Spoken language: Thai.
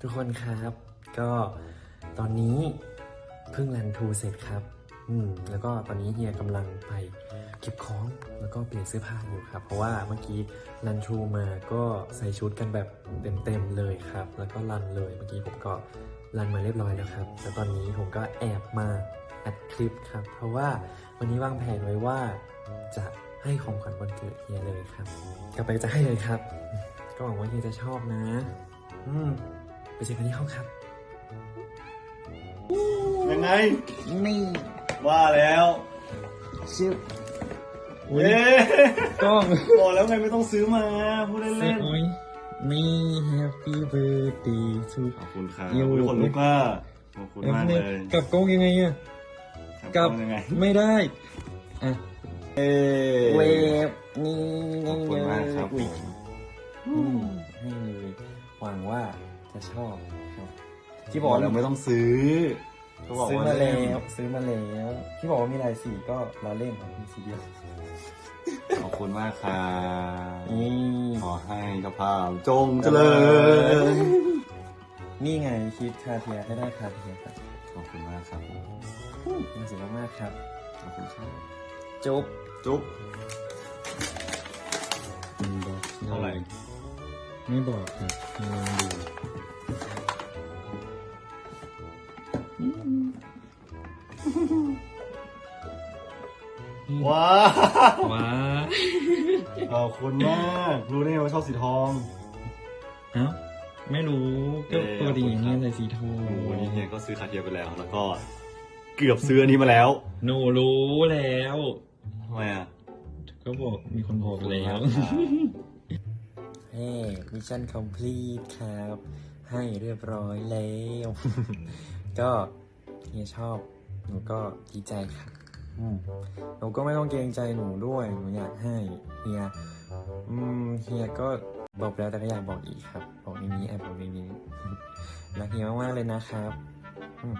ทุกคนครับ ก็ตอนนี้เพิ่งรันทูเสร็จครับ อืมแล้วก็ตอนนี้เฮียกำลังไปเก็บของแล้วก็เปลี่ยนเสื้อผ้าอยู่ครับ เพราะว่าเมื่อกี้รันทูมาก็ใส่ชุดกันแบบเต็มๆเลยครับ แล้วก็รันเลยเมื่อกี้ผมก็รันมาเรียบร้อยแล้วครับ แล้วตอนนี้ผมก็แอบมาอัดคลิปครับ เพราะว่าวันนี้วางแผนไว้ว่าจะให้ของขวัญวันเกิดเฮียเลยครับ กลับไปจะให้เลยครับ ก็หวังว่าเฮียจะชอบนะ อืม ไปเจอกันที่ห้องครับ ยังไง นี่ว่าแล้วชื่อเอ๊ะกล้องบอกแล้วไงไม่ต้องซื้อมาพูดเสร็เล่จนโอ้ยนี่ Happy Birthday to ๆขอบคุณครับอยู่ทุกคนลูกค้าขอบคุณมากเลยกับกล้องยังไงอะกับยังไง ไม่ได้อะเอ๊เวฟนี่ขอบคุณมากครับผมอืม ให้เลยหวังว่าจะชอบครับที่ที่บบออกกแล้แล้ววไม่ต้องซื้อเขาบอกซื้อว่ามาเล่แล้นวซื้อมาแล้วที่บอกว่ามีหลายสีก็ล้อเล่นมีสีเดียวขอบคุณมากครับนี่ขอให้กระเพราจงเจริญ นี่ไงคิดคาเทียให้ได้คาเทียครับ ขอบคุณมากครับขอบคุณมากๆครับ ขอบคุณครับจุ๊บจุ๊บบอกเท่าไหร่ ไม่บอกครับลองดูว้าวว้าขอบคุณมาก รู้ได้ไงว่าชอบสีทอง เอ้าไม่รู้ก็เอ่อปกติอย่างเงี้ยใส่สีทองโอ้โหนี่เฮียก็ซื้อคาเทียไปแล้วแล้วก็ เกือบซื้ออันนี้มาแล้วหนูรู้แล้วทำไมอะก็บอกมีคนบอกแล้ว ฮ้มิชชั่นคอมพลีทครับ ให้เรียบร้อยแล้ว ก็เฮียชอบ หนูก็ดีใจครับอืมหนูก็ไม่ต้องเกรงใจหนูด้วย หนูอยากให้เฮียอืมเฮียก็บอกแล้วแต่ก็อยากบอกอีกครับ บอกในนี้แอบบอกในนี้รักเฮียมากๆเลยนะครับ อืม